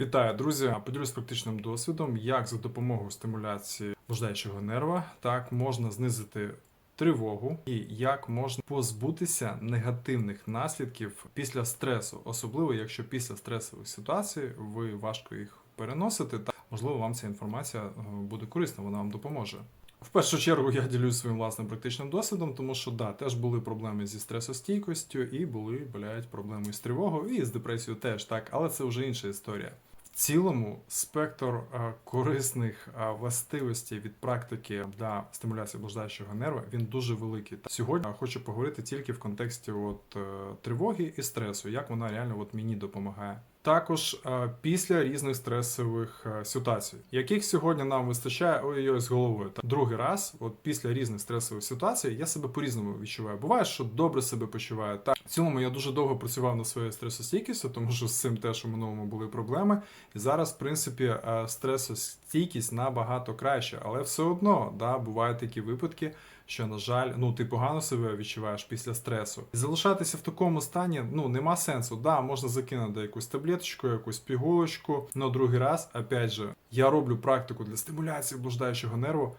Вітаю, друзі! Поділюсь практичним досвідом, як за допомогою стимуляції блуждаючого нерва так можна знизити тривогу і як можна позбутися негативних наслідків після стресу, особливо якщо після стресових ситуацій ви важко їх переносите, та можливо вам ця інформація е, буде корисна, вона вам допоможе. В першу чергу я ділюсь своїм власним практичним досвідом, тому що да, теж були проблеми зі стресостійкістю, і були блядь, проблеми з тривогою, і з депресією теж так, але це вже інша історія. Цілому спектр е, корисних е, властивостей від практики для стимуляції блуждаючого нерва він дуже великий. Та Сьогодні хочу поговорити тільки в контексті от, е, тривоги і стресу, як вона реально от мені допомагає. Також після різних стресових ситуацій, яких сьогодні нам вистачає ой-ой з головою. Та другий раз, от після різних стресових ситуацій, я себе по-різному відчуваю. Буває, що добре себе почуваю. Так в цілому я дуже довго працював над своєю стресостійкістю, тому що з цим теж у минулому були проблеми. І зараз, в принципі, е, стресостійкість набагато краще, але все одно да, бувають такі випадки, що, на жаль, ну ти погано себе відчуваєш після стресу. І залишатися в такому стані ну нема сенсу. Да, можна закинути якусь таблеточку, якусь пігулочку. Но другий раз, опять же, я роблю практику для стимуляції блуждаючого нерву.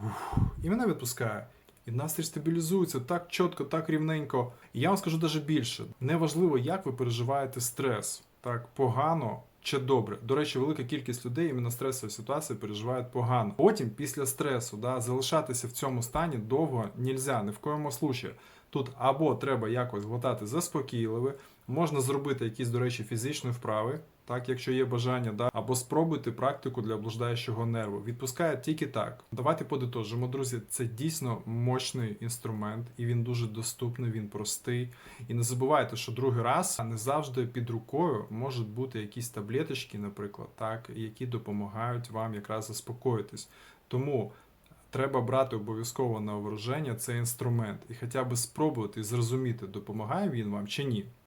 Ух, і мене відпускає. І настрій стабілізується так чітко, так рівненько. І я вам скажу даже більше: неважливо, як ви переживаєте стрес, так погано чи добре. До речі, велика кількість людей іменно стресові ситуації переживають погано. Потім, після стресу, да, залишатися в цьому стані довго нельзя, ні в коєму случаї. Тут або треба якось глотати заспокійливе, можна зробити якісь, до речі, фізичні вправи, так, якщо є бажання, да, або спробуйте практику для блуждаючого нерву. Відпускає тільки так. Давайте подитожимо, друзі. Це дійсно мощний інструмент, і він дуже доступний, він простий. І не забувайте, що другий раз не завжди під рукою можуть бути якісь таблеточки, наприклад, так, які допомагають вам якраз заспокоїтись. Тому треба брати обов'язково на вооруження цей інструмент і хоча б спробувати зрозуміти, допомагає він вам чи ні.